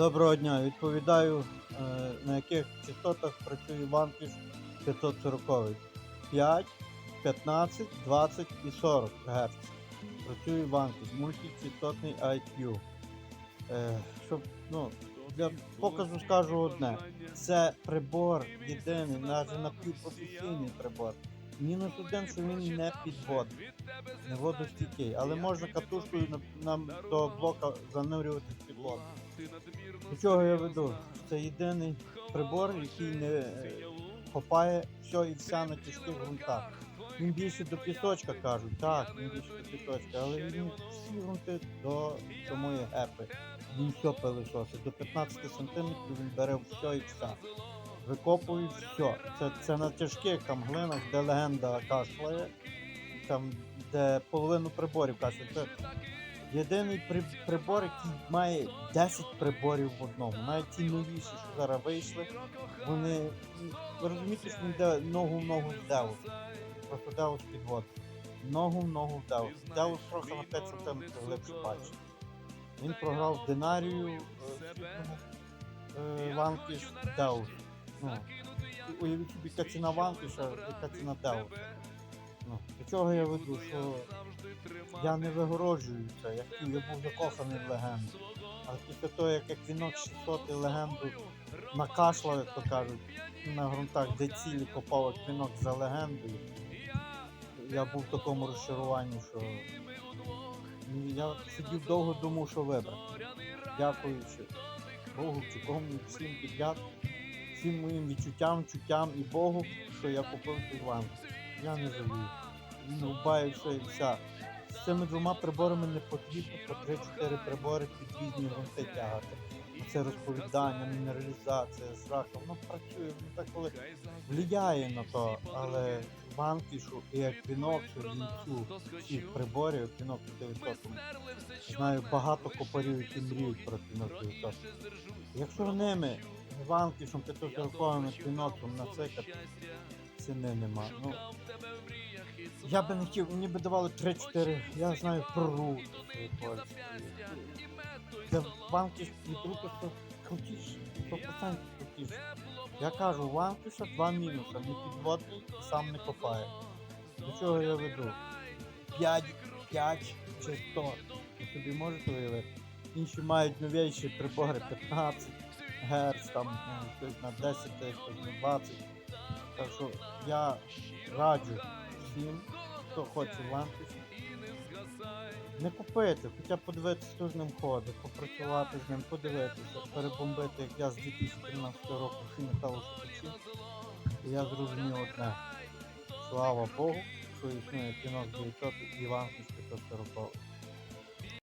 Доброго дня. Відповідаю, е, на яких частотах працює ванкіш 540. 5, 15, 20 і 40 Гц. Працює ванкіш, мультичастотний IQ. Е, щоб, ну, для показу скажу одне. Це прибор єдиний, навіть напівпрофесійний прибор. Мінус один, що він не підводний, не водостійкий, але можна катушкою на- нам до блока занурювати в. До чого я веду? Це єдиний прибор, який не е, хопає все і вся на тяжких ґрунтах. Він більше до пісочка кажуть, так, він більше до пісочка, але він всі ґрунти до самої гепи. Він все пилисосить. До 15 см він бере все і все. Викопує все. Це, це на тяжких там глинах, де легенда кашляє, там, де половину приборів кашляє. Єдиний при, прибор, який має 10 приборів в одному. Навіть ті новіші, що зараз вийшли, вони. Ви розумієте, що йде ногу в ногу з Деус. Просто Деус підвод. Ногу в ногу в Деус. Деус трохи на 5 см глибше бачить. Він програв Динарію е, срібному е, Деус. Ну, уявіть собі, яка ціна Ванкіша, яка ціна Деус. Ну, до чого я веду, що я не вигороджую це, я я був закоханий в легенду. Але після того, як, як вінок 600 і легенду накашлав, як то кажуть, на ґрунтах, де цілі копав як вінок за легендою, я був в такому розчаруванні, що я сидів довго думав, що вибрати. Дякуючи Богу, чи кому всім підряд, всім моїм відчуттям, чуттям і Богу, що я купив цей ванк. Я не жалію. Рубає і вся. З цими двома приборами не потрібно по 3-4 прибори під різні ґрунти тягати. Це розповідання, мінералізація, зрака, воно працює, воно так коли влияє на то, але ванкішу і еквіноксу, лінцю всіх приборів, еквіноксу 900, знаю багато копарів, які мріють про еквінокс 900. Якщо ними, ванкішем 540 еквіноксом насикати, ціни нема. Ну, я би не хотів, мені би давали 3-4, я знаю свої польські. Це ванкіш відрука, що крутіше, 100% крутіше. Я кажу, у два мінуси, не підводний сам не копає. До чого я веду? 5, 5 частот. Ви собі можете уявити? Інші мають новіші прибори 15 Гц, там ну, хтось на 10 тисяч, хтось на 20. Так що я раджу всім, хто хоче ванкіш, не купити, хоча б подивитися, хто з ним ходить, попрацювати з ним, подивитися, перебомбити, як я з 2013 року всі металошукачі. І я зрозумів одне. Слава Богу, що існує кінок 900 і Іван 540.